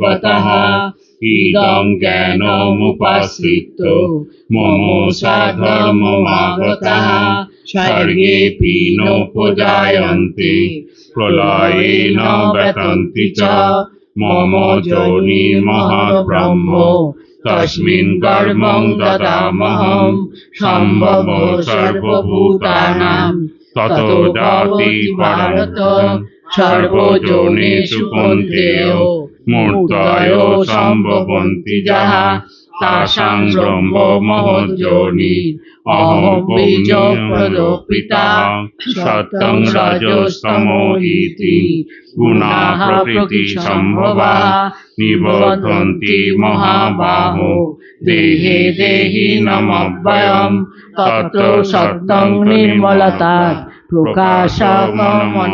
গতঃ ইদম জ্ঞানমুপাশ্রিত মম সাধর্মমাগতঃ স্বর্গেপি নোপজায়ন্তে প্রলয়ে ন চ মম যোনি মহাব্রহ্ম তস্মিন কর্মং দদামহম সম্ভব সর্বভূতানাম তত জাতি পরত সর্বজনেষু কন্তেয় মূর্তয় সম্ভবন্তি যাহা তাসাং ব্রহ্ম মহজনি অহম বীজ প্রদপিতা সত্যং রাজস্তমো ইতি গুণা প্রকৃতি সম্ভবা নিবধন্তি মহাবাহো দেহে দেহি নমব্যয়ম তত্র সত্যং নির্মলতা প্রকাশমনাময়ম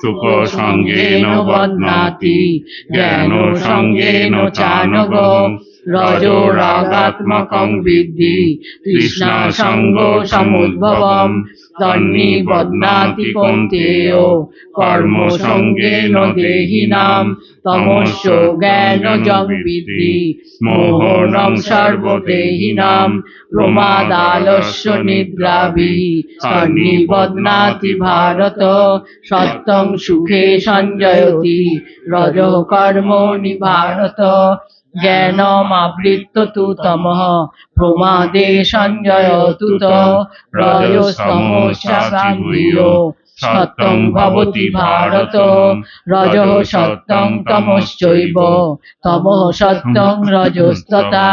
সুখ সঙ্গেন বদনাতি জ্ঞান সঙ্গেন চানগম রজো রাগাত্মকং বৃদ্ধি তৃষ্ণা সঙ্গ সমুদ্ভবম তন্নি বদনাতি কন্তেয় কর্ম সঙ্গে দেহিনাম তমস্য জ্ঞান জগবিদ্ধি মোহনম সর্বদেহিনাম প্রমাদালস্য নিদ্রাভি তন্নি বদনাতি ভারত সত্যম সুখে সঞ্জয়তি রজ কর্ম নিভারত যেন মাবৃত্তু প্রমাদে সত্যং ভবতি ভারত রজ সত্যং তমশ্চৈব তমঃ সত্যং রজস্ততা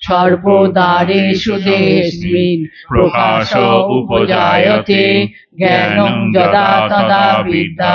সর্বদারে দেশমিন প্রকাশ উপজায়তে জ্ঞানং যদা তদা বিদ্যা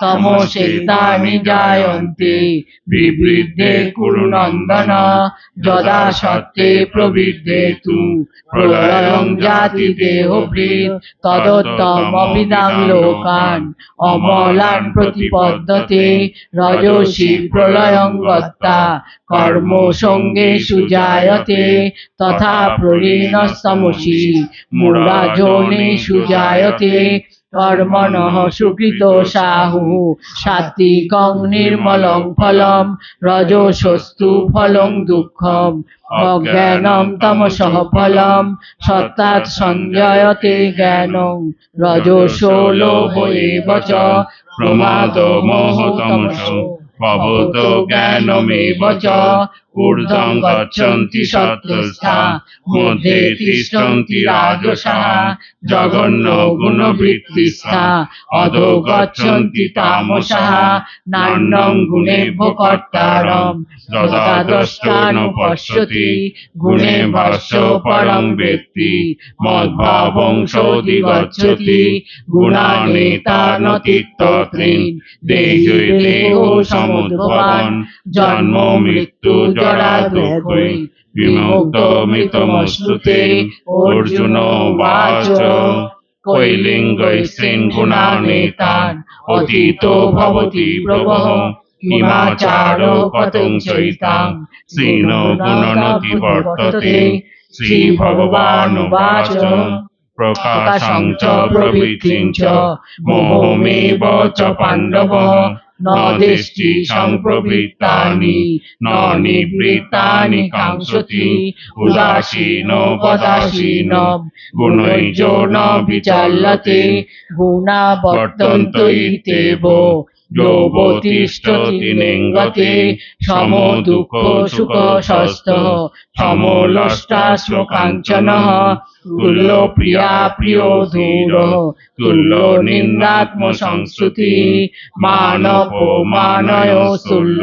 প্রতিপদ্ধতে জায়ন্তে বিবৃদ্ধে যদা সত্যে প্রবৃদ্ধে তু প্রলয়ং জাতি লোকান। অমলান রজসী প্রলয়ং গত্তা। কর্ম সঙ্গে সুজায়তে, তথা প্রলীণ সমসী মূলাজনে সুজায়তে কর্মণ সুকৃত সাহু। সাত্বিক নির্মলং ফলম রজসস্তু ফলং দুঃখম। অজ্ঞানম তমসহ ফলম সত্তা সঞ্জয়তে জ্ঞানং। রজসো লোভ এব চ, প্রমাদ মহতম তমসো। ভবত জ্ঞানমেব ঊর্ধ্বং গচ্ছন্তি সত্যস্থা মধ্যে তিষ্ঠন্তি রাজসা জঘন্য গুণবৃত্তিস্থা অধ গচ্ছন্তি তামসা নান্যং গুণেভ্য কর্তারম পশ্যতি গুণে ভাষ্য মদ্ভাবং সৌদি গচ্ছতি গুণানি তার দেহ সমুদ্ভবন জন্ম, মৃত্যু জরা দুঃখই বিমুক্ত মৃতমস্তুতে অর্জুন, বাচ কৈলিঙ্গৈস্ত্রীন গুণানি তান, অতীত ভবতি প্রবহ কিমাচার পতং চৈতাং শ্রীন গুণনতি বর্ততে। শ্রী ভগবান বাচ, প্রকাশং চ প্রবৃত্তিং চ, মোহমেব চ পাণ্ডব। ন সম্প্রবৃত্তানি নিবৃত্তানি কাংসতি উদাসীন ন সম দুঃখ সুখ সস্থ সমলষ্টাশ্ম শ্লোকাঞ্চন তুল্য প্রিয়া প্রিয় ধীর তুল্য নিন্দাত্ম সংস্কৃতি মানব মানয় তুল্য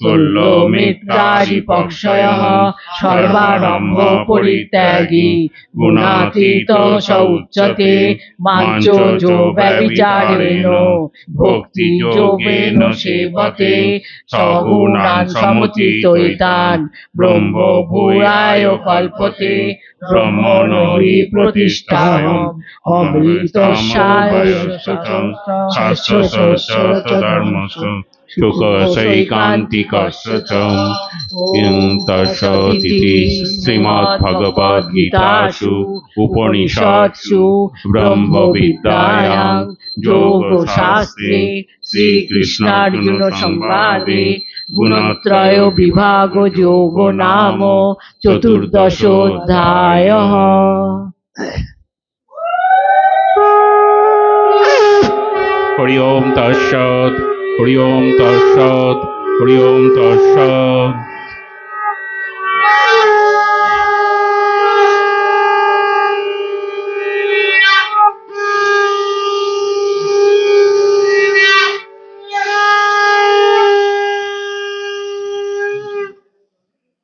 তুল্য মিত্রারি পক্ষয় সর্বারম্ভ পরিত্যাগী গুণাতীত স উচ্চতে মাঞ্চ যো ব্যবিচারেণ ভক্তি যোগেন সেবতে সগুণান সমুচিত ব্রহ্ম ভূয়ায় কল্পতে ব্রহ্মণ হরি প্রতিষ্ঠায় উপনিষৎসু ব্রহ্মবিদ্যায়াং যোগশাস্ত্রে শ্রীকৃষ্ণার্জুন সংবাদে গুণত্রয় বিভাগ যোগ নাম চতুর্দশোধ্যায় হরি ওম তৎসৎ হরি ওম তৎসৎ হরি ওম তৎসৎ।